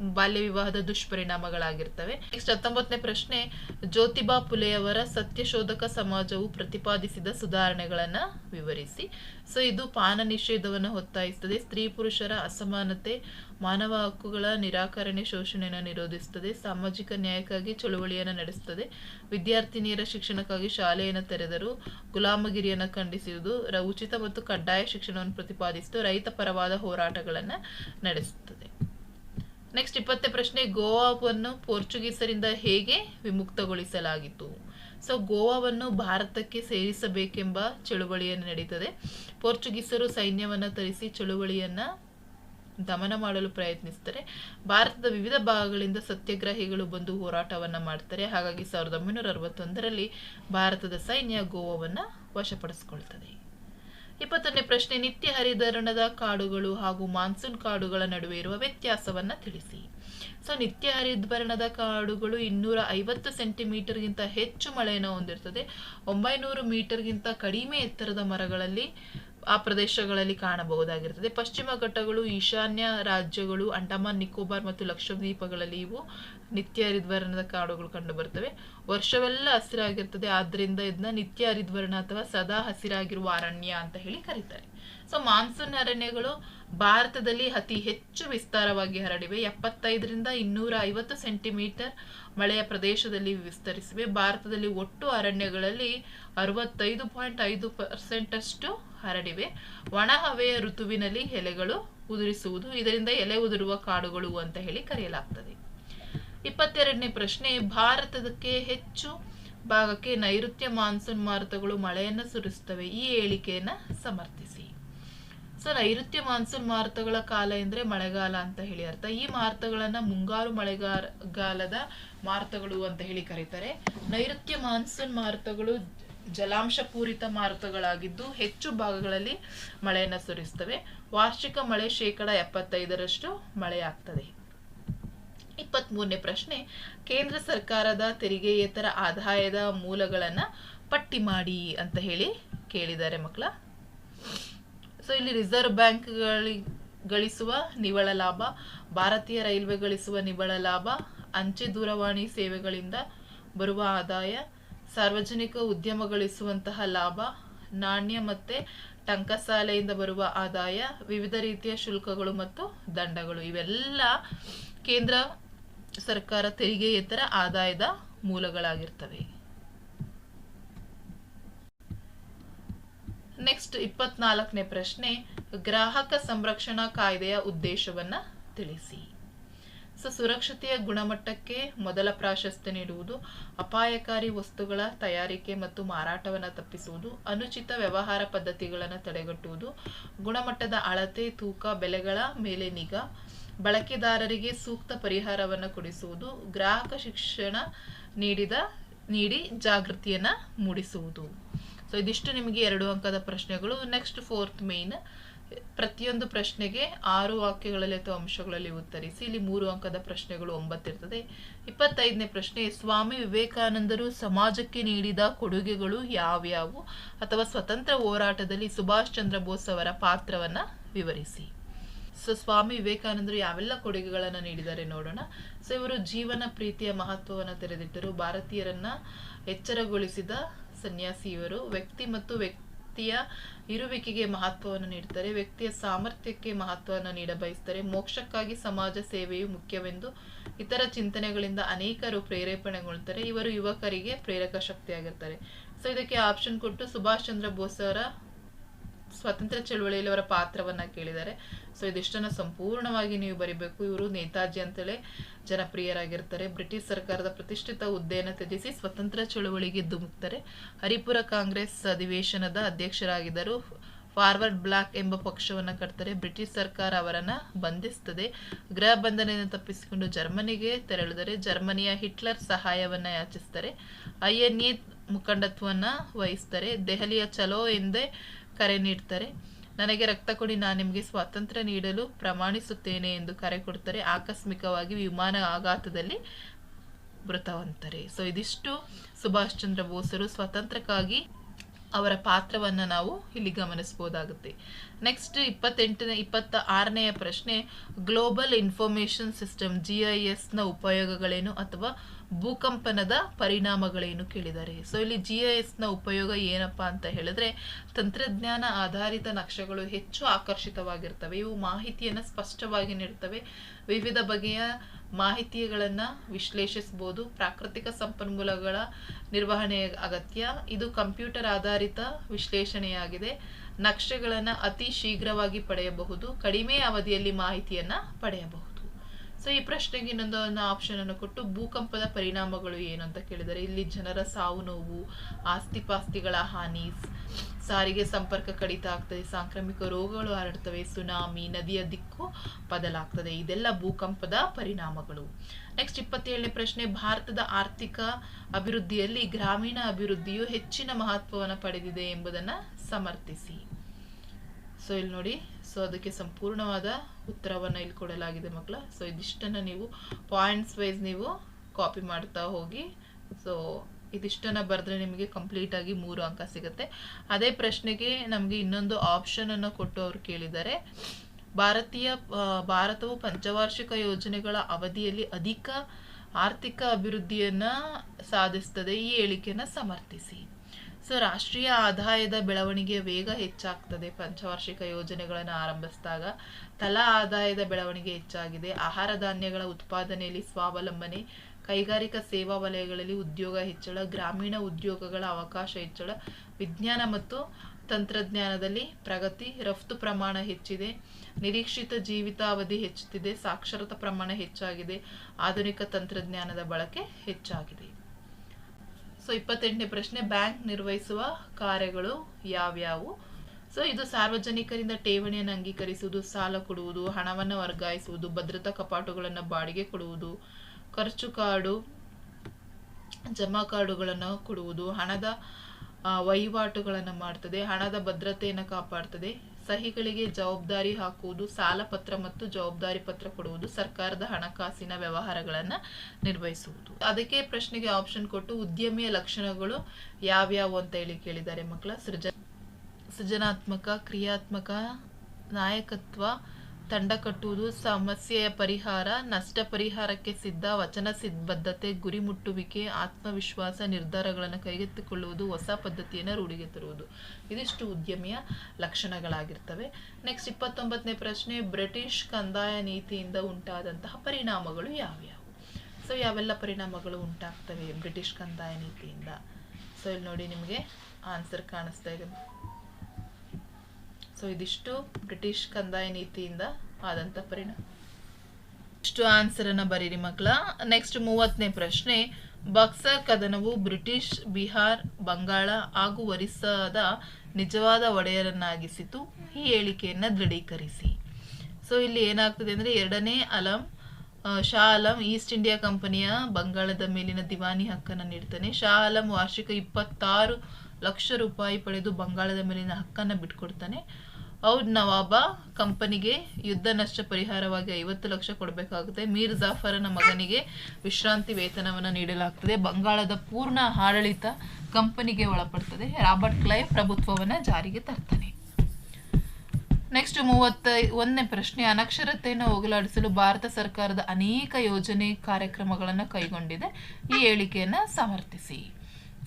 Speaker 1: ಬಾಲ್ಯ ವಿವಾಹದ ದುಷ್ಪರಿಣಾಮಗಳಾಗಿರ್ತವೆ. ನೆಕ್ಸ್ಟ್ ಹತ್ತೊಂಬತ್ತನೇ ಪ್ರಶ್ನೆ, ಜ್ಯೋತಿಬಾ ಫುಲೆಯವರ ಸತ್ಯಶೋಧಕ ಸಮಾಜವು ಪ್ರತಿಪಾದಿಸಿದ ಸುಧಾರಣೆಗಳನ್ನ ವಿವರಿಸಿ. ಸೊ, ಇದು ಪಾನ ನಿಷೇಧವನ್ನು ಒತ್ತಾಯಿಸ್ತದೆ. ಸ್ತ್ರೀ ಪುರುಷರ ಅಸಮಾನತೆ, ಮಾನವ ಹಕ್ಕುಗಳ ನಿರಾಕರಣೆ ಶೋಷಣೆಯನ್ನು ನಿರೋಧಿಸುತ್ತದೆ ಸಾಮಾಜಿಕ ನ್ಯಾಯಕ್ಕಾಗಿ ಚಳುವಳಿಯನ್ನು ನಡೆಸುತ್ತದೆ ವಿದ್ಯಾರ್ಥಿನಿಯರ ಶಿಕ್ಷಣಕ್ಕಾಗಿ ಶಾಲೆಯನ್ನು ತೆರೆದರು ಗುಲಾಮಗಿರಿಯನ್ನು ಖಂಡಿಸುವುದು ಉಚಿತ ಮತ್ತು ಕಡ್ಡಾಯ ಶಿಕ್ಷಣವನ್ನು ಪ್ರತಿಪಾದಿಸಿತು ರೈತ ಪರವಾದ ಹೋರಾಟಗಳನ್ನು ನಡೆಸುತ್ತದೆ ನೆಕ್ಸ್ಟ್ ಇಪ್ಪತ್ತನೇ ಪ್ರಶ್ನೆ, ಗೋವಾವನ್ನು ಪೋರ್ಚುಗೀಸರಿಂದ ಹೇಗೆ ವಿಮುಕ್ತಗೊಳಿಸಲಾಗಿತ್ತು? ಸೊ ಗೋವಾವನ್ನು ಭಾರತಕ್ಕೆ ಸೇರಿಸಬೇಕೆಂಬ ಚಳುವಳಿಯನ್ನು ನಡೀತದೆ. ಪೋರ್ಚುಗೀಸರು ಸೈನ್ಯವನ್ನು ತರಿಸಿ ಚಳುವಳಿಯನ್ನ ದಮನ ಮಾಡಲು ಪ್ರಯತ್ನಿಸ್ತಾರೆ. ಭಾರತದ ವಿವಿಧ ಭಾಗಗಳಿಂದ ಸತ್ಯಾಗ್ರಹಿಗಳು ಬಂದು ಹೋರಾಟವನ್ನ ಮಾಡ್ತಾರೆ. ಹಾಗಾಗಿ ಸಾವಿರದ ಒಂಬೈನೂರ ಅರವತ್ತೊಂದರಲ್ಲಿ ಭಾರತದ ಸೈನ್ಯ ಗೋವಾವನ್ನು ವಶಪಡಿಸಿಕೊಳ್ತದೆ. ಇಪ್ಪತ್ತೊಂದನೇ ಪ್ರಶ್ನೆ, ನಿತ್ಯ ಹರಿದರಣದ ಕಾಡುಗಳು ಹಾಗೂ ಮಾನ್ಸೂನ್ ಕಾಡುಗಳ ನಡುವೆ ಇರುವ ವ್ಯತ್ಯಾಸವನ್ನ ತಿಳಿಸಿ. ಸೊ ನಿತ್ಯ ಹರಿದ್ವರ್ಣದ ಕಾಡುಗಳು ಇನ್ನೂರ ಐವತ್ತು ಸೆಂಟಿಮೀಟರ್ಗಿಂತ ಹೆಚ್ಚು ಮಳೆಯನ್ನು ಹೊಂದಿರ್ತದೆ. ಒಂಬೈನೂರು ಮೀಟರ್ಗಿಂತ ಕಡಿಮೆ ಎತ್ತರದ ಮರಗಳಲ್ಲಿ ಆ ಪ್ರದೇಶಗಳಲ್ಲಿ ಕಾಣಬಹುದಾಗಿರ್ತದೆ. ಪಶ್ಚಿಮ ಘಟ್ಟಗಳು, ಈಶಾನ್ಯ ರಾಜ್ಯಗಳು, ಅಂಡಮಾನ್, ನಿಕೋಬಾರ್ ಮತ್ತು ಲಕ್ಷದ್ವೀಪಗಳಲ್ಲಿ ಇವು ನಿತ್ಯ ಹರಿದ್ವರ್ಣದ ಕಾಡುಗಳು ಕಂಡು ಬರ್ತವೆ. ವರ್ಷವೆಲ್ಲ ಹಸಿರಾಗಿರ್ತದೆ, ಆದ್ರಿಂದ ಇದನ್ನ ನಿತ್ಯ ಹರಿದ್ವರ್ಣ ಅಥವಾ ಸದಾ ಹಸಿರಾಗಿರುವ ಅರಣ್ಯ ಅಂತ ಹೇಳಿ ಕರೀತಾರೆ. ಸೊ ಮಾನ್ಸೂನ್ ಅರಣ್ಯಗಳು ಭಾರತದಲ್ಲಿ ಅತಿ ಹೆಚ್ಚು ವಿಸ್ತಾರವಾಗಿ ಹರಡಿವೆ. ಎಪ್ಪತ್ತೈದರಿಂದ ಇನ್ನೂರ ಐವತ್ತು ಸೆಂಟಿಮೀಟರ್ ಮಳೆಯ ಪ್ರದೇಶದಲ್ಲಿ ವಿಸ್ತರಿಸಿವೆ. ಭಾರತದಲ್ಲಿ ಒಟ್ಟು ಅರಣ್ಯಗಳಲ್ಲಿ ಅರವತ್ತೈದು ಪಾಯಿಂಟ್ ಐದು ಪರ್ಸೆಂಟ್ ಅಷ್ಟು ಹರಡಿವೆ. ಒಣ ಹವೆಯ ಋತುವಿನಲ್ಲಿ ಎಲೆಗಳು ಉದುರಿಸುವುದು, ಇದರಿಂದ ಎಲೆ ಉದುರುವ ಕಾಡುಗಳು ಅಂತ ಹೇಳಿ ಕರೆಯಲಾಗ್ತದೆ. ಇಪ್ಪತ್ತೆರಡನೇ ಪ್ರಶ್ನೆ ಭಾರತದಕ್ಕೆ ಹೆಚ್ಚು ಭಾಗಕ್ಕೆ ನೈಋತ್ಯ ಮಾನ್ಸೂನ್ ಮಾರುತಗಳು ಮಳೆಯನ್ನು ಸುರಿಸುತ್ತವೆ. ಈ ಹೇಳಿಕೆಯನ್ನ ಸಮರ್ಥಿಸಿ. ಸೊ, ನೈಋತ್ಯ ಮಾನ್ಸೂನ್ ಮಾರುತಗಳ ಕಾಲ ಎಂದ್ರೆ ಮಳೆಗಾಲ ಅಂತ ಹೇಳಿ ಅರ್ಥ. ಈ ಮಾರುತಗಳನ್ನ ಮುಂಗಾರು ಮಳೆಗಾಲದ ಮಾರುತಗಳು ಅಂತ ಹೇಳಿ ಕರೀತಾರೆ. ನೈಋತ್ಯ ಮಾನ್ಸೂನ್ ಮಾರುತಗಳು ಜಲಾಂಶ ಪೂರಿತ ಮಾರುತಗಳಾಗಿದ್ದು ಹೆಚ್ಚು ಭಾಗಗಳಲ್ಲಿ ಮಳೆಯನ್ನು ಸುರಿಸ್ತವೆ. ವಾರ್ಷಿಕ ಮಳೆ ಶೇಕಡ ಎಪ್ಪತ್ತೈದರಷ್ಟು ಮಳೆಯಾಗ್ತದೆ. ಇಪ್ಪತ್ತ್ ಮೂರನೇ ಪ್ರಶ್ನೆ, ಕೇಂದ್ರ ಸರ್ಕಾರದ ತೆರಿಗೆಯೇತರ ಆದಾಯದ ಮೂಲಗಳನ್ನು ಪಟ್ಟಿ ಮಾಡಿ ಅಂತ ಹೇಳಿ ಕೇಳಿದ್ದಾರೆ ಮಕ್ಕಳ. ಸೊ ಇಲ್ಲಿ ರಿಸರ್ವ್ ಬ್ಯಾಂಕ್ ಗಳಿಸುವ ನಿವ್ವಳ ಲಾಭ, ಭಾರತೀಯ ರೈಲ್ವೆ ಗಳಿಸುವ ನಿವ್ವಳ ಲಾಭ, ಅಂಚೆ ದೂರವಾಣಿ ಸೇವೆಗಳಿಂದ ಬರುವ ಆದಾಯ, ಸಾರ್ವಜನಿಕ ಉದ್ಯಮ ಗಳಿಸುವಂತಹ ಲಾಭ, ನಾಣ್ಯ ಮತ್ತೆ ಟಂಕಸಾಲೆಯಿಂದ ಬರುವ ಆದಾಯ, ವಿವಿಧ ರೀತಿಯ ಶುಲ್ಕಗಳು ಮತ್ತು ದಂಡಗಳು ಇವೆಲ್ಲ ಕೇಂದ್ರ ಸರ್ಕಾರ ತೆರಿಗೆಯೇತರ ಆದಾಯದ ಮೂಲಗಳಾಗಿರ್ತವೆ. ನೆಕ್ಸ್ಟ್ ಇಪ್ಪತ್ನಾಲ್ಕನೇ ಪ್ರಶ್ನೆ, ಗ್ರಾಹಕ ಸಂರಕ್ಷಣಾ ಕಾಯ್ದೆಯ ಉದ್ದೇಶವನ್ನ ತಿಳಿಸಿ. ಸೊ, ಸುರಕ್ಷತೆಯ ಗುಣಮಟ್ಟಕ್ಕೆ ಮೊದಲ ಪ್ರಾಶಸ್ತ್ಯ ನೀಡುವುದು, ಅಪಾಯಕಾರಿ ವಸ್ತುಗಳ ತಯಾರಿಕೆ ಮತ್ತು ಮಾರಾಟವನ್ನು ತಪ್ಪಿಸುವುದು, ಅನುಚಿತ ವ್ಯವಹಾರ ಪದ್ಧತಿಗಳನ್ನು ತಡೆಗಟ್ಟುವುದು, ಗುಣಮಟ್ಟದ ಅಳತೆ, ತೂಕ, ಬೆಲೆಗಳ ಮೇಲೆ ನಿಗಾ ಬಳಕೆದಾರರಿಗೆ ಸೂಕ್ತ ಪರಿಹಾರವನ್ನು ಕೊಡಿಸುವುದು, ಗ್ರಾಹಕ ಶಿಕ್ಷಣ ನೀಡಿದ, ನೀಡಿ ಜಾಗೃತಿಯನ್ನ ಮೂಡಿಸುವುದು. ಸೊ ಇದಿಷ್ಟು ನಿಮಗೆ ಎರಡು ಅಂಕದ ಪ್ರಶ್ನೆಗಳು. ನೆಕ್ಸ್ಟ್ ಫೋರ್ತ್ ಮೇನ್ ಪ್ರತಿಯೊಂದು ಪ್ರಶ್ನೆಗೆ ಆರು ವಾಕ್ಯಗಳಲ್ಲಿ ಅಥವಾ ಅಂಶಗಳಲ್ಲಿ ಉತ್ತರಿಸಿ. ಇಲ್ಲಿ ಮೂರು ಅಂಕದ ಪ್ರಶ್ನೆಗಳು ಒಂಬತ್ತಿರ್ತದೆ ಇಪ್ಪತ್ತೈದನೇ ಪ್ರಶ್ನೆ, ಸ್ವಾಮಿ ವಿವೇಕಾನಂದರು ಸಮಾಜಕ್ಕೆ ನೀಡಿದ ಕೊಡುಗೆಗಳು ಯಾವ್ಯಾವು? ಅಥವಾ ಸ್ವತಂತ್ರ ಹೋರಾಟದಲ್ಲಿ ಸುಭಾಷ್ ಚಂದ್ರ ಬೋಸ್ ಅವರ ಪಾತ್ರವನ್ನ ವಿವರಿಸಿ. ಸೊ ಸ್ವಾಮಿ ವಿವೇಕಾನಂದರು ಯಾವೆಲ್ಲ ಕೊಡುಗೆಗಳನ್ನು ನೀಡಿದ್ದಾರೆ ನೋಡೋಣ. ಸೊ ಇವರು ಜೀವನ ಪ್ರೀತಿಯ ಮಹತ್ವವನ್ನು ತೆರೆದಿಟ್ಟರು. ಭಾರತೀಯರನ್ನ ಎಚ್ಚರಗೊಳಿಸಿದ ಸನ್ಯಾಸಿ ಇವರು. ವ್ಯಕ್ತಿ ಮತ್ತು ವ್ಯಕ್ತಿಯ ಇರುವಿಕೆಗೆ ಮಹತ್ವವನ್ನು ನೀಡ್ತಾರೆ. ವ್ಯಕ್ತಿಯ ಸಾಮರ್ಥ್ಯಕ್ಕೆ ಮಹತ್ವವನ್ನು ನೀಡ ಬಯಸ್ತಾರೆ. ಮೋಕ್ಷಕ್ಕಾಗಿ ಸಮಾಜ ಸೇವೆಯು ಮುಖ್ಯವೆಂದು ಇತರ ಚಿಂತನೆಗಳಿಂದ ಅನೇಕರು ಪ್ರೇರೇಪಣೆಗೊಳ್ತಾರೆ. ಇವರು ಯುವಕರಿಗೆ ಪ್ರೇರಕ ಶಕ್ತಿಯಾಗಿರ್ತಾರೆ. ಸೊ ಇದಕ್ಕೆ ಆಪ್ಷನ್ ಕೊಟ್ಟು ಸುಭಾಷ್ ಚಂದ್ರ ಬೋಸ್ ಅವರ ಸ್ವಾತಂತ್ರ್ಯ ಚಳವಳಿಯಲ್ಲಿ ಅವರ ಪಾತ್ರವನ್ನ ಕೇಳಿದ್ದಾರೆ. ಸೊ ಇದಿಷ್ಟನ್ನು ಸಂಪೂರ್ಣವಾಗಿ ನೀವು ಬರಿಬೇಕು. ಇವರು ನೇತಾಜಿ ಅಂತೇಳಿ ಜನಪ್ರಿಯರಾಗಿರ್ತಾರೆ. ಬ್ರಿಟಿಷ್ ಸರ್ಕಾರದ ಪ್ರತಿಷ್ಠಿತ ಹುದ್ದೆಯನ್ನು ತ್ಯಜಿಸಿ ಸ್ವತಂತ್ರ ಚಳುವಳಿಗೆ ಧುಮುಕ್ತಾರೆ. ಹರಿಪುರ ಕಾಂಗ್ರೆಸ್ ಅಧಿವೇಶನದ ಅಧ್ಯಕ್ಷರಾಗಿದ್ದರು. ಫಾರ್ವರ್ಡ್ ಬ್ಲಾಕ್ ಎಂಬ ಪಕ್ಷವನ್ನು ಕಟ್ತಾರೆ. ಬ್ರಿಟಿಷ್ ಸರ್ಕಾರ ಅವರನ್ನು ಬಂಧಿಸ್ತದೆ. ಗೃಹ ಬಂಧನೆಯನ್ನು ತಪ್ಪಿಸಿಕೊಂಡು ಜರ್ಮನಿಗೆ ತೆರಳಿದರೆ ಜರ್ಮನಿಯ ಹಿಟ್ಲರ್ ಸಹಾಯವನ್ನು ಯಾಚಿಸ್ತಾರೆ. ಐ ಎನ್ ಎ ಮುಖಂಡತ್ವವನ್ನು ವಹಿಸ್ತಾರೆ. ದೆಹಲಿಯ ಚಲೋ ಎಂದೇ ಕರೆ ನೀಡ್ತಾರೆ. ನನಗೆ ರಕ್ತ ಕೊಡಿ, ನಾನು ನಿಮಗೆ ಸ್ವಾತಂತ್ರ್ಯ ನೀಡಲು ಪ್ರಮಾಣಿಸುತ್ತೇನೆ ಎಂದು ಕರೆ ಕೊಡ್ತಾರೆ. ಆಕಸ್ಮಿಕವಾಗಿ ವಿಮಾನ ಆಘಾತದಲ್ಲಿ ಮೃತವಂತಾರೆ. ಸೊ ಇದಿಷ್ಟು ಸುಭಾಷ್ ಚಂದ್ರ ಬೋಸರು ಸ್ವಾತಂತ್ರ್ಯಕ್ಕಾಗಿ ಅವರ ಪಾತ್ರವನ್ನ ನಾವು ಇಲ್ಲಿ ಗಮನಿಸ್ಬೋದಾಗುತ್ತೆ ನೆಕ್ಸ್ಟ್ ಇಪ್ಪತ್ತೆಂಟನೇ ಇಪ್ಪತ್ತ ಆರನೆಯ ಪ್ರಶ್ನೆ global information system G I ಎಸ್ನ ಉಪಯೋಗಗಳೇನು ಅಥವಾ ಭೂಕಂಪನದ ಪರಿಣಾಮಗಳೇನು ಕೇಳಿದ್ದಾರೆ? ಸೊ ಇಲ್ಲಿ ಜಿ ಐ ಎಸ್ನ ಉಪಯೋಗ ಏನಪ್ಪಾ ಅಂತ ಹೇಳಿದ್ರೆ, ತಂತ್ರಜ್ಞಾನ ಆಧಾರಿತ ನಕ್ಷೆಗಳು ಹೆಚ್ಚು ಆಕರ್ಷಿತವಾಗಿರ್ತವೆ. ಇವು ಮಾಹಿತಿಯನ್ನು ಸ್ಪಷ್ಟವಾಗಿ ನೀಡುತ್ತವೆ ವಿವಿಧ ಬಗೆಯ ಮಾಹಿತಿಗಳನ್ನು ವಿಶ್ಲೇಷಿಸಬಹುದು ಪ್ರಾಕೃತಿಕ ಸಂಪನ್ಮೂಲಗಳ ನಿರ್ವಹಣೆ ಅಗತ್ಯ. ಇದು ಕಂಪ್ಯೂಟರ್ ಆಧಾರಿತ ವಿಶ್ಲೇಷಣೆಯಾಗಿದೆ. ನಕ್ಷೆಗಳನ್ನು ಅತಿ ಶೀಘ್ರವಾಗಿ ಪಡೆಯಬಹುದು. ಕಡಿಮೆ ಅವಧಿಯಲ್ಲಿ ಮಾಹಿತಿಯನ್ನ ಪಡೆಯಬಹುದು. ಸೊ ಈ ಪ್ರಶ್ನೆಗೆ ಇನ್ನೊಂದು ಆಪ್ಷನ್ ಅನ್ನು ಕೊಟ್ಟು, ಭೂಕಂಪದ ಪರಿಣಾಮಗಳು ಏನು ಅಂತ ಕೇಳಿದರೆ, ಇಲ್ಲಿ ಜನರ ಸಾವು ನೋವು, ಆಸ್ತಿಪಾಸ್ತಿಗಳ ಹಾನಿ, ಸಾರಿಗೆ ಸಂಪರ್ಕ ಕಡಿತ ಆಗ್ತದೆ, ಸಾಂಕ್ರಾಮಿಕ ರೋಗಗಳು ಹರಡ್ತವೆ, ಸುನಾಮಿ, ನದಿಯ ದಿಕ್ಕು ಬದಲಾಗ್ತದೆ, ಇದೆಲ್ಲ ಭೂಕಂಪದ ಪರಿಣಾಮಗಳು. ನೆಕ್ಸ್ಟ್ ಇಪ್ಪತ್ತೇಳನೇ ಪ್ರಶ್ನೆ, ಭಾರತದ ಆರ್ಥಿಕ ಅಭಿವೃದ್ಧಿಯಲ್ಲಿ ಗ್ರಾಮೀಣ ಅಭಿವೃದ್ಧಿಯು ಹೆಚ್ಚಿನ ಮಹತ್ವವನ್ನು ಪಡೆದಿದೆ ಎಂಬುದನ್ನು ಸಮರ್ಥಿಸಿ. ಸೊ ಇಲ್ಲಿ ನೋಡಿ. ಸೊ ಅದಕ್ಕೆ ಸಂಪೂರ್ಣವಾದ ಉತ್ತರವನ್ನು ಇಲ್ಲಿ ಕೊಡಲಾಗಿದೆ ಮಕ್ಕಳ. ಸೊ ಇದಿಷ್ಟನ್ನು ನೀವು ಪಾಯಿಂಟ್ಸ್ ವೈಸ್ ನೀವು ಕಾಪಿ ಮಾಡ್ತಾ ಹೋಗಿ. ಸೊ ಇದಿಷ್ಟನ್ನು ಬರೆದ್ರೆ ನಿಮಗೆ ಕಂಪ್ಲೀಟಾಗಿ ಮೂರು ಅಂಕ ಸಿಗುತ್ತೆ. ಅದೇ ಪ್ರಶ್ನೆಗೆ ನಮಗೆ ಇನ್ನೊಂದು ಆಪ್ಷನನ್ನು ಕೊಟ್ಟು ಅವರು ಕೇಳಿದ್ದಾರೆ. ಭಾರತೀಯ ಭಾರತವು ಪಂಚವಾರ್ಷಿಕ ಯೋಜನೆಗಳ ಅವಧಿಯಲ್ಲಿ ಅಧಿಕ ಆರ್ಥಿಕ ಅಭಿವೃದ್ಧಿಯನ್ನು ಸಾಧಿಸ್ತದೆ ಈ ಹೇಳಿಕೆಯನ್ನು ಸಮರ್ಥಿಸಿ. ಸೊ ರಾಷ್ಟ್ರೀಯ ಆದಾಯದ ಬೆಳವಣಿಗೆಯ ವೇಗ ಹೆಚ್ಚಾಗ್ತದೆ. ಪಂಚವಾರ್ಷಿಕ ಯೋಜನೆಗಳನ್ನು ಆರಂಭಿಸಿದಾಗ ತಲಾ ಆದಾಯದ ಬೆಳವಣಿಗೆ ಹೆಚ್ಚಾಗಿದೆ. ಆಹಾರ ಧಾನ್ಯಗಳ ಉತ್ಪಾದನೆಯಲ್ಲಿ ಸ್ವಾವಲಂಬನೆ, ಕೈಗಾರಿಕಾ ಸೇವಾ ವಲಯಗಳಲ್ಲಿ ಉದ್ಯೋಗ ಹೆಚ್ಚಳ, ಗ್ರಾಮೀಣ ಉದ್ಯೋಗಗಳ ಅವಕಾಶ ಹೆಚ್ಚಳ, ವಿಜ್ಞಾನ ಮತ್ತು ತಂತ್ರಜ್ಞಾನದಲ್ಲಿ ಪ್ರಗತಿ, ರಫ್ತು ಪ್ರಮಾಣ ಹೆಚ್ಚಿದೆ, ನಿರೀಕ್ಷಿತ ಜೀವಿತಾವಧಿ ಹೆಚ್ಚುತ್ತಿದೆ, ಸಾಕ್ಷರತಾ ಪ್ರಮಾಣ ಹೆಚ್ಚಾಗಿದೆ, ಆಧುನಿಕ ತಂತ್ರಜ್ಞಾನದ ಬಳಕೆ ಹೆಚ್ಚಾಗಿದೆ. ಸೊ ಇಪ್ಪತ್ತೆಂಟನೇ ಪ್ರಶ್ನೆ, ಬ್ಯಾಂಕ್ ನಿರ್ವಹಿಸುವ ಕಾರ್ಯಗಳು ಯಾವ್ಯಾವು? ಸೊ ಇದು ಸಾರ್ವಜನಿಕರಿಂದ ಠೇವಣಿಯನ್ನು ಅಂಗೀಕರಿಸುವುದು, ಸಾಲ ಕೊಡುವುದು, ಹಣವನ್ನು ವರ್ಗಾಯಿಸುವುದು, ಭದ್ರತಾ ಕಪಾಟುಗಳನ್ನು ಬಾಡಿಗೆ ಕೊಡುವುದು, ಖರ್ಚು ಕಾರ್ಡು, ಜಮಾ ಕಾರ್ಡುಗಳನ್ನು ಕೊಡುವುದು, ಹಣದ ವಹಿವಾಟುಗಳನ್ನು ಮಾಡ್ತದೆ, ಹಣದ ಭದ್ರತೆಯನ್ನು ಕಾಪಾಡ್ತದೆ ಸಹಿಗಳಿಗೆ ಜವಾಬ್ದಾರಿ ಹಾಕುವುದು, ಸಾಲ ಪತ್ರ ಮತ್ತು ಜವಾಬ್ದಾರಿ ಪತ್ರ ಕೊಡುವುದು, ಸರ್ಕಾರದ ಹಣಕಾಸಿನ ವ್ಯವಹಾರಗಳನ್ನ ನಿರ್ವಹಿಸುವುದು. ಅದಕ್ಕೆ ಪ್ರಶ್ನೆಗೆ ಆಪ್ಷನ್ ಕೊಟ್ಟು ಉದ್ಯಮಿಯ ಲಕ್ಷಣಗಳು ಯಾವ್ಯಾವು ಅಂತ ಹೇಳಿ ಕೇಳಿದ್ದಾರೆ ಮಕ್ಕಳ. ಸೃಜ, ಸೃಜನಾತ್ಮಕ, ಕ್ರಿಯಾತ್ಮಕ, ನಾಯಕತ್ವ ತಂಡ ಕಟ್ಟುವುದು ಸಮಸ್ಯೆಯ ಪರಿಹಾರ ನಷ್ಟ ಪರಿಹಾರಕ್ಕೆ ಸಿದ್ಧ ವಚನ ಸಿದ್ಧತೆ ಗುರಿ ಮುಟ್ಟುವಿಕೆ, ಆತ್ಮವಿಶ್ವಾಸ ನಿರ್ಧಾರಗಳನ್ನು ಕೈಗೆತ್ತಿಕೊಳ್ಳುವುದು, ಹೊಸ ಪದ್ಧತಿಯನ್ನು ರೂಢಿಗೆ ತರುವುದು. ಇದಿಷ್ಟು ಉದ್ಯಮಿಯ ಲಕ್ಷಣಗಳಾಗಿರ್ತವೆ. ನೆಕ್ಸ್ಟ್ ಇಪ್ಪತ್ತೊಂಬತ್ತನೇ ಪ್ರಶ್ನೆ, ಬ್ರಿಟಿಷ್ ಕಂದಾಯ ನೀತಿಯಿಂದ ಉಂಟಾದಂತಹ ಪರಿಣಾಮಗಳು ಯಾವ್ಯಾವು? ಸೊ ಯಾವೆಲ್ಲ ಪರಿಣಾಮಗಳು ಉಂಟಾಗ್ತವೆ ಬ್ರಿಟಿಷ್ ಕಂದಾಯ ನೀತಿಯಿಂದ? ಸೊ ಇಲ್ಲಿ ನೋಡಿ ನಿಮಗೆ ಆನ್ಸರ್ ಕಾಣಿಸ್ತಾ ಇದೆ. ಸೊ ಇದಿಷ್ಟು ಬ್ರಿಟಿಷ್ ಕಂದಾಯ ನೀತಿಯಿಂದ ಆದಂತ ಪರಿಣಾಮ. ಇಷ್ಟು ಆನ್ಸರ್ ಅನ್ನ ಬರೀರಿ ಮಕ್ಕಳ ನೆಕ್ಸ್ಟ್ ಮೂವತ್ತನೇ ಪ್ರಶ್ನೆ ಬಕ್ಸರ್ ಕದನವು ಬ್ರಿಟಿಷ್, ಬಿಹಾರ್, ಬಂಗಾಳ ಹಾಗೂ ಒರಿಸ್ಸಾದ ನಿಜವಾದ ಒಡೆಯರನ್ನಾಗಿಸಿತು. ಈ ಹೇಳಿಕೆಯನ್ನ ದೃಢೀಕರಿಸಿ. ಸೊ ಇಲ್ಲಿ ಏನಾಗ್ತದೆ ಅಂದ್ರೆ ಎರಡನೇ ಅಲಂ ಶಾ ಆಲಂ ಈಸ್ಟ್ ಇಂಡಿಯಾ ಕಂಪನಿಯ ಬಂಗಾಳದ ಮೇಲಿನ ದಿವಾನಿ ಹಕ್ಕನ್ನು ನೀಡ್ತಾನೆ. ಶಾ ಆಲಂ ವಾರ್ಷಿಕ ಇಪ್ಪತ್ತಾರು ಲಕ್ಷ ರೂಪಾಯಿ ಪಡೆದು ಬಂಗಾಳದ ಮೇಲಿನ ಹಕ್ಕನ್ನು ಬಿಟ್ಕೊಡ್ತಾನೆ. ಔದ್ ನವಾಬ ಕಂಪನಿಗೆ ಯುದ್ಧ ನಷ್ಟ ಪರಿಹಾರವಾಗಿ ಐವತ್ತು ಲಕ್ಷ ಕೊಡಬೇಕಾಗುತ್ತೆ. ಮೀರ್ ಜಾಫರನ ಮಗನಿಗೆ ವಿಶ್ರಾಂತಿ ವೇತನವನ್ನು ನೀಡಲಾಗ್ತದೆ. ಬಂಗಾಳದ ಪೂರ್ಣ ಆಡಳಿತ ಕಂಪನಿಗೆ ಒಳಪಡ್ತದೆ. ರಾಬರ್ಟ್ ಕ್ಲೈವ್ ಪ್ರಭುತ್ವವನ್ನು ಜಾರಿಗೆ ತರ್ತಾನೆ. ನೆಕ್ಸ್ಟ್ ಮೂವತ್ತ, ಒಂದನೇ ಪ್ರಶ್ನೆ, ಅನಕ್ಷರತೆಯನ್ನು ಹೋಗಲಾಡಿಸಲು ಭಾರತ ಸರ್ಕಾರದ ಅನೇಕ ಯೋಜನೆ ಕಾರ್ಯಕ್ರಮಗಳನ್ನು ಕೈಗೊಂಡಿದೆ. ಈ ಹೇಳಿಕೆಯನ್ನು ಸಮರ್ಥಿಸಿ.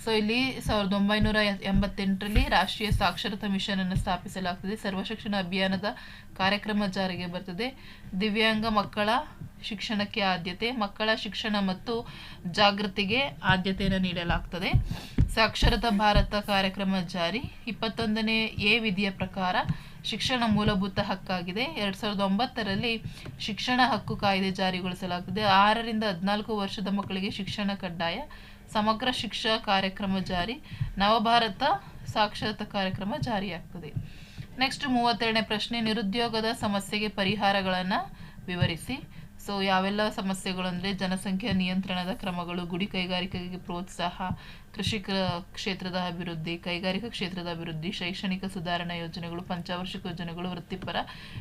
Speaker 1: ಸೊ ಇಲ್ಲಿ ಸಾವಿರದ ಒಂಬೈನೂರ ಎಂಬತ್ತೆಂಟರಲ್ಲಿ ರಾಷ್ಟ್ರೀಯ ಸಾಕ್ಷರತಾ ಮಿಷನ್ ಅನ್ನು ಸ್ಥಾಪಿಸಲಾಗ್ತದೆ. ಸರ್ವ ಶಿಕ್ಷಣ ಅಭಿಯಾನದ ಕಾರ್ಯಕ್ರಮ ಜಾರಿಗೆ ಬರ್ತದೆ. ದಿವ್ಯಾಂಗ ಮಕ್ಕಳ ಶಿಕ್ಷಣಕ್ಕೆ ಆದ್ಯತೆ, ಮಕ್ಕಳ ಶಿಕ್ಷಣ ಮತ್ತು ಜಾಗೃತಿಗೆ ಆದ್ಯತೆಯನ್ನು ನೀಡಲಾಗ್ತದೆ. ಸಾಕ್ಷರತಾ ಭಾರತ ಕಾರ್ಯಕ್ರಮ ಜಾರಿ. ಇಪ್ಪತ್ತೊಂದನೇ ಎ ವಿಧಿಯ ಪ್ರಕಾರ ಶಿಕ್ಷಣ ಮೂಲಭೂತ ಹಕ್ಕಾಗಿದೆ. ಎರಡು ಸಾವಿರದ ಒಂಬತ್ತರಲ್ಲಿ ಶಿಕ್ಷಣ ಹಕ್ಕು ಕಾಯ್ದೆ ಜಾರಿಗೊಳಿಸಲಾಗುತ್ತದೆ ಆರರಿಂದ ಹದಿನಾಲ್ಕು ವರ್ಷದ ಮಕ್ಕಳಿಗೆ ಶಿಕ್ಷಣ ಕಡ್ಡಾಯ. ಸಮಗ್ರ ಶಿಕ್ಷಾ ಕಾರ್ಯಕ್ರಮ ಜಾರಿ, ನವಭಾರತ ಸಾಕ್ಷರತಾ ಕಾರ್ಯಕ್ರಮ ಜಾರಿಯಾಗ್ತದೆ. ನೆಕ್ಸ್ಟ್ ಮೂವತ್ತೆರಡನೇ ಪ್ರಶ್ನೆ, ನಿರುದ್ಯೋಗದ ಸಮಸ್ಯೆಗೆ ಪರಿಹಾರಗಳನ್ನು ವಿವರಿಸಿ. ಸೊ ಯಾವೆಲ್ಲ ಸಮಸ್ಯೆಗಳು ಅಂದರೆ ಜನಸಂಖ್ಯಾ ನಿಯಂತ್ರಣದ ಕ್ರಮಗಳು, ಗುಡಿ ಕೈಗಾರಿಕೆಗೆ ಪ್ರೋತ್ಸಾಹ ಕೃಷಿ ಕ್ಷೇತ್ರದ ಅಭಿವೃದ್ಧಿ, ಕೈಗಾರಿಕಾ ಕ್ಷೇತ್ರದ ಅಭಿವೃದ್ಧಿ, ಶೈಕ್ಷಣಿಕ ಸುಧಾರಣಾ ಯೋಜನೆಗಳು, ಪಂಚವಾರ್ಷಿಕ ಯೋಜನೆಗಳು, ವೃತ್ತಿಪರ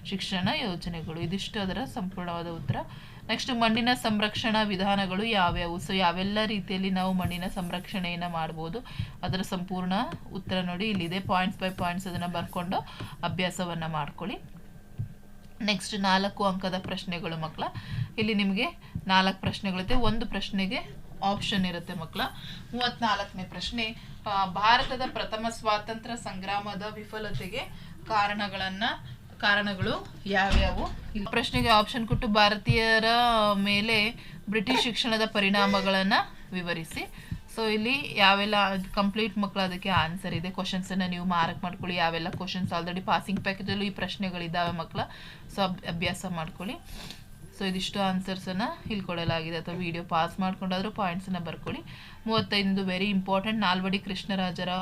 Speaker 1: ಶಿಕ್ಷಣ ಯೋಜನೆಗಳು. ಇದಿಷ್ಟು ಅದರ ಸಂಪೂರ್ಣವಾದ ಉತ್ತರ. ನೆಕ್ಸ್ಟ್ ಮಣ್ಣಿನ ಸಂರಕ್ಷಣಾ ವಿಧಾನಗಳು ಯಾವ್ಯಾವು? ಸೊ ಯಾವೆಲ್ಲ ರೀತಿಯಲ್ಲಿ ನಾವು ಮಣ್ಣಿನ ಸಂರಕ್ಷಣೆಯನ್ನು ಮಾಡ್ಬೋದು? ಅದರ ಸಂಪೂರ್ಣ ಉತ್ತರ ನೋಡಿ. ಇಲ್ಲಿದೆ. ಪಾಯಿಂಟ್ಸ್ ಬೈ ಪಾಯಿಂಟ್ಸ್ ಅದನ್ನು ಬರ್ಕೊಂಡು ಅಭ್ಯಾಸವನ್ನು ಮಾಡ್ಕೊಳ್ಳಿ. ನೆಕ್ಸ್ಟ್ ನಾಲ್ಕು ಅಂಕದ ಪ್ರಶ್ನೆಗಳು ಮಕ್ಕಳ ಇಲ್ಲಿ ನಿಮಗೆ ನಾಲ್ಕು ಪ್ರಶ್ನೆಗಳಿದೆ ಒಂದು ಪ್ರಶ್ನೆಗೆ ಆಪ್ಷನ್ ಇರುತ್ತೆ ಮಕ್ಕಳ ಮೂವತ್ನಾಲ್ಕನೇ ಪ್ರಶ್ನೆ ಭಾರತದ ಪ್ರಥಮ ಸ್ವಾತಂತ್ರ್ಯ ಸಂಗ್ರಾಮದ ವಿಫಲತೆಗೆ ಕಾರಣಗಳನ್ನ, ಕಾರಣಗಳು ಯಾವ್ಯಾವು? ಇಲ್ಲಿ ಪ್ರಶ್ನೆಗೆ ಆಪ್ಷನ್ ಕೊಟ್ಟು ಭಾರತೀಯರ ಮೇಲೆ ಬ್ರಿಟಿಷ್ ಶಿಕ್ಷಣದ ಪರಿಣಾಮಗಳನ್ನು ವಿವರಿಸಿ. ಸೊ ಇಲ್ಲಿ ಯಾವೆಲ್ಲ ಕಂಪ್ಲೀಟ್ ಮಕ್ಕಳು ಅದಕ್ಕೆ ಆನ್ಸರ್ ಇದೆ. ಕ್ವಶನ್ಸ್ ಅನ್ನ ನೀವು ಮಾರ್ಕ್ ಮಾಡ್ಕೊಳ್ಳಿ. ಯಾವೆಲ್ಲ ಕ್ವಶನ್ಸ್ ಆಲ್ರೆಡಿ ಪಾಸಿಂಗ್ ಪ್ಯಾಕೇಜಲ್ಲೂ ಈ ಪ್ರಶ್ನೆಗಳಿದ್ದಾವೆ ಮಕ್ಕಳ ಸೊ ಅಭ್ಯಾಸ ಮಾಡ್ಕೊಳ್ಳಿ. ಸೊ ಇದಿಷ್ಟು ಆನ್ಸರ್ಸನ್ನು ಇಲ್ಲಿ ಕೊಡಲಾಗಿದೆ ಅಥವಾ ವಿಡಿಯೋ ಪಾಸ್ ಮಾಡ್ಕೊಂಡಾದರೂ ಪಾಯಿಂಟ್ಸನ್ನು ಬರ್ಕೊಳ್ಳಿ. ಮೂವತ್ತೈದು ವೆರಿ ಇಂಪಾರ್ಟೆಂಟ್ ನಾಲ್ವಡಿ ಕೃಷ್ಣರಾಜರ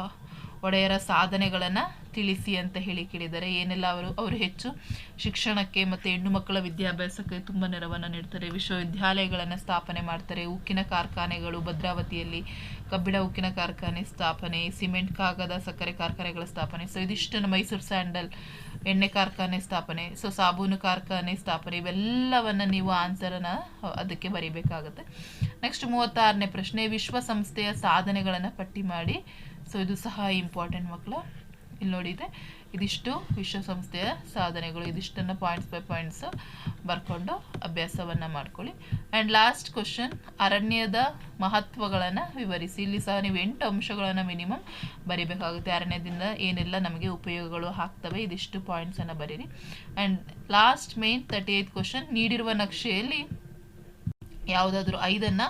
Speaker 1: ಒಡೆಯರ ಸಾಧನೆಗಳನ್ನು ತಿಳಿಸಿ ಅಂತ ಹೇಳಿ ಕೇಳಿದ್ದಾರೆ. ಏನೆಲ್ಲ ಅವರು ಅವರು ಹೆಚ್ಚು ಶಿಕ್ಷಣಕ್ಕೆ ಮತ್ತು ಹೆಣ್ಣು ಮಕ್ಕಳ ವಿದ್ಯಾಭ್ಯಾಸಕ್ಕೆ ತುಂಬ ನೆರವನ್ನು ನೀಡ್ತಾರೆ. ವಿಶ್ವವಿದ್ಯಾಲಯಗಳನ್ನು ಸ್ಥಾಪನೆ ಮಾಡ್ತಾರೆ. ಉಕ್ಕಿನ ಕಾರ್ಖಾನೆಗಳು, ಭದ್ರಾವತಿಯಲ್ಲಿ ಕಬ್ಬಿಣ ಉಕ್ಕಿನ ಕಾರ್ಖಾನೆ ಸ್ಥಾಪನೆ, ಸಿಮೆಂಟ್ ಕಾಗದ ಸಕ್ಕರೆ ಕಾರ್ಖಾನೆಗಳ ಸ್ಥಾಪನೆ, ಸೊ ಇದಿಷ್ಟನ್ನು ಮೈಸೂರು ಸ್ಯಾಂಡಲ್ ಎಣ್ಣೆ ಕಾರ್ಖಾನೆ ಸ್ಥಾಪನೆ, ಸೊ ಸಾಬೂನು ಕಾರ್ಖಾನೆ ಸ್ಥಾಪನೆ, ಇವೆಲ್ಲವನ್ನು ನೀವು ಆನ್ಸರನ್ನು ಅದಕ್ಕೆ ಬರೀಬೇಕಾಗುತ್ತೆ. ನೆಕ್ಸ್ಟ್ ಮೂವತ್ತಾರನೇ ಪ್ರಶ್ನೆ, ವಿಶ್ವಸಂಸ್ಥೆಯ ಸಾಧನೆಗಳನ್ನು ಪಟ್ಟಿ ಮಾಡಿ ಸೊ ಇದು ಸಹ ಇಂಪಾರ್ಟೆಂಟ್ ಮಕ್ಕಳು. ಇಲ್ಲಿ ನೋಡಿದೆ ಇದಿಷ್ಟು ವಿಶ್ವಸಂಸ್ಥೆಯ ಸಾಧನೆಗಳು. ಇದಿಷ್ಟನ್ನು ಪಾಯಿಂಟ್ಸ್ ಬೈ ಪಾಯಿಂಟ್ಸ್ ಬರ್ಕೊಂಡು ಅಭ್ಯಾಸವನ್ನು ಮಾಡ್ಕೊಳ್ಳಿ. ಆ್ಯಂಡ್ ಲಾಸ್ಟ್ ಕ್ವಶನ್ ಅರಣ್ಯದ ಮಹತ್ವಗಳನ್ನು ವಿವರಿಸಿ. ಇಲ್ಲಿ ಸಹ ನೀವು ಎಂಟು ಅಂಶಗಳನ್ನು ಮಿನಿಮಮ್ ಬರಿಬೇಕಾಗುತ್ತೆ. ಅರಣ್ಯದಿಂದ ಏನೆಲ್ಲ ನಮಗೆ ಉಪಯೋಗಗಳು ಆಗ್ತವೆ, ಇದಿಷ್ಟು ಪಾಯಿಂಟ್ಸನ್ನು ಬರೀರಿ. And last main thirty eight question ನೀಡಿರುವ ನಕ್ಷೆಯಲ್ಲಿ ಯಾವುದಾದ್ರೂ ಐದನ್ನು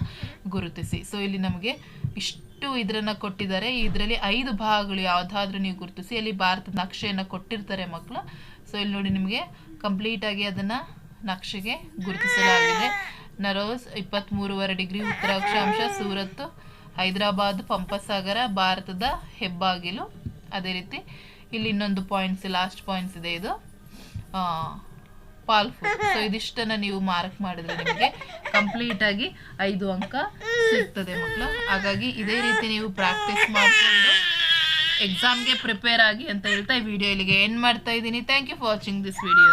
Speaker 1: ಗುರುತಿಸಿ. ಸೊ ಇಲ್ಲಿ ನಮಗೆ ಇಷ್ಟು ಇದರನ್ನ ಕೊಟ್ಟಿದ್ದಾರೆ. ಇದರಲ್ಲಿ ಐದು ಭಾಗಗಳು ಯಾವುದಾದ್ರೂ ನೀವು ಗುರುತಿಸಿ ಅಲ್ಲಿ ಭಾರತದ ನಕ್ಷೆಯನ್ನು ಕೊಟ್ಟಿರ್ತಾರೆ ಮಕ್ಕಳು. ಸೊ ಇಲ್ಲಿ ನೋಡಿ ನಿಮಗೆ ಕಂಪ್ಲೀಟಾಗಿ ಅದನ್ನು ನಕ್ಷೆಗೆ ಗುರುತಿಸಲಾಗಿದೆ. ನರೋಸ್ ಇಪ್ಪತ್ತ್ಮೂರುವರೆ ಡಿಗ್ರಿ ಉತ್ತರ ಅಕ್ಷಾಂಶ ಸೂರತ್ ಹೈದರಾಬಾದ್, ಪಂಪಸಾಗರ, ಭಾರತದ ಹೆಬ್ಬಾಗಿಲು. ಅದೇ ರೀತಿ ಇಲ್ಲಿ ಇನ್ನೊಂದು ಪಾಯಿಂಟ್ಸ್ ಲಾಸ್ಟ್ ಪಾಯಿಂಟ್ಸ್ ಇದೆ ಇದು. ಪಾಲ್ಫು ಸೊ ಇದಿಷ್ಟನ್ನ ನೀವು ಮಾರ್ಕ್ ಮಾಡಿದ್ರೆ ನಿಮಗೆ ಕಂಪ್ಲೀಟ್ ಆಗಿ ಐದು ಅಂಕ ಸಿಗ್ತದೆ ಮಕ್ಕಳು ಹಾಗಾಗಿ ಇದೇ ರೀತಿ ನೀವು ಪ್ರಾಕ್ಟೀಸ್ ಮಾಡಿಕೊಂಡು ಎಕ್ಸಾಮ್ಗೆ ಪ್ರಿಪೇರ್ ಆಗಿ ಅಂತ ಹೇಳ್ತಾ ಈ ವಿಡಿಯೋ ಇಲ್ಲಿಗೆ ಎಂಡ್ ಮಾಡ್ತಾ ಇದ್ದೀನಿ. Thank you for watching this video